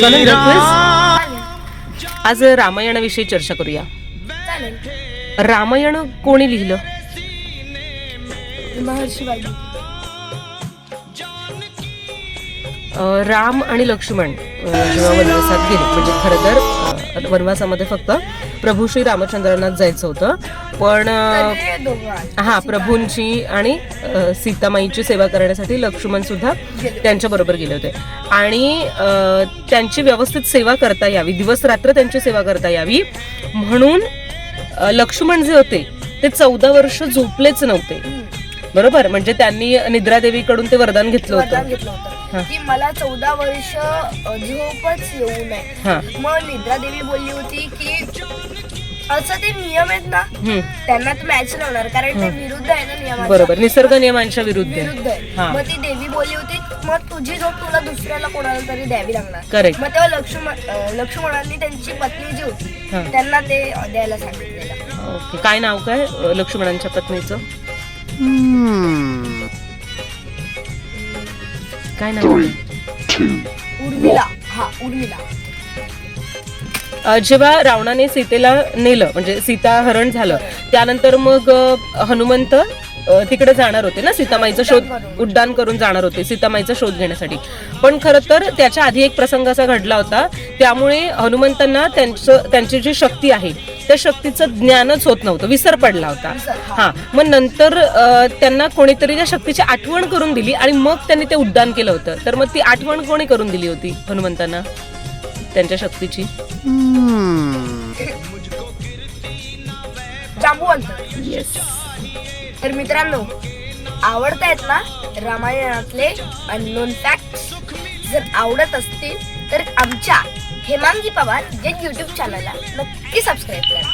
चालेल आज रामायणाविषयी चर्चा करूया. रामायण कोणी लिहिलं? महर्षी वाल्मिकी. अ, राम आणि लक्ष्मण जेव्हा वनवासात गेले. म्हणजे खरं तर वनवासामध्ये फक्त प्रभू श्री रामचंद्रांनाच जायचं होतं. पण हे प्रभूंची आणि सीतामाईची सेवा करण्यासाठी लक्ष्मण सुद्धा त्यांच्या बरोबर गेले होते. आणि त्यांची व्यवस्थित सेवा करता यावी दिवस रात्र त्यांची सेवा करता यावी. म्हणून लक्ष्मण जे होते ते चौदा वर्ष झोपलेच नव्हते. बरोबर? म्हणजे त्यांनी निद्रादेवीकडून ते वरदान घेतलं वरदान होतं घेतलं. होतं. की मला चौदा वर्ष झोपच येऊ नये. मग निद्रा देवी बोलली होती की असं ते नियम आहेत ना हम्म. त्यांना तर मॅच लावणार कारण ते हं. विरुद्ध आहे ना नियमाच्या बरोबर निसर्ग नियमांच्या विरुद्ध आहे. विरुद्ध आहे हा. मग ती देवी बोलली होती मग तुझी झोप तुला दुसऱ्याला कोणाला तरी द्यावी लागणार करेक्ट मग तेव्हा लक्ष्मण अ, लक्ष्मणांनी त्यांची पत्नी जी होती. त्यांना ते द्यायला सांगितलेलं ओके काय नाव काय अ, लक्ष्मणांच्या पत्नीचं काय नाव आहे? उर्मिला हा उर्मिला जेव्हा रावणाने सीतेला नेलं म्हणजे सीता हरण झालं त्यानंतर मग हनुमंत तिकडे जाणार होते ना सीतामाईचा शोध उड्डाण करून. जाणार होते सीतामाईचा शोध घेण्यासाठी पण खरं तर त्याच्या आधी एक प्रसंग असा घडला होता त्यामुळे हनुमंतांना त्यांचं त्यांची जी शक्ती आहे त्या शक्तीचं ज्ञानच होत नव्हतं विसर पडला होता हा. मग नंतर त्यांना कोणीतरी त्या शक्तीची आठवण करून दिली आणि मग त्यांनी ते उड्डाण केलं होतं तर मग ती आठवण कोणी करून दिली होती हनुमंतांना त्यांच्या शक्तीची? जांबुवंत येस तर मित्रांनो आवडत आहेत ना रामायणातले अननोन फॅक्ट जर आवडत असतील तर आमच्या हेमांगी पवार या युट्यूब चॅनलला नक्की सबस्क्राईब करा.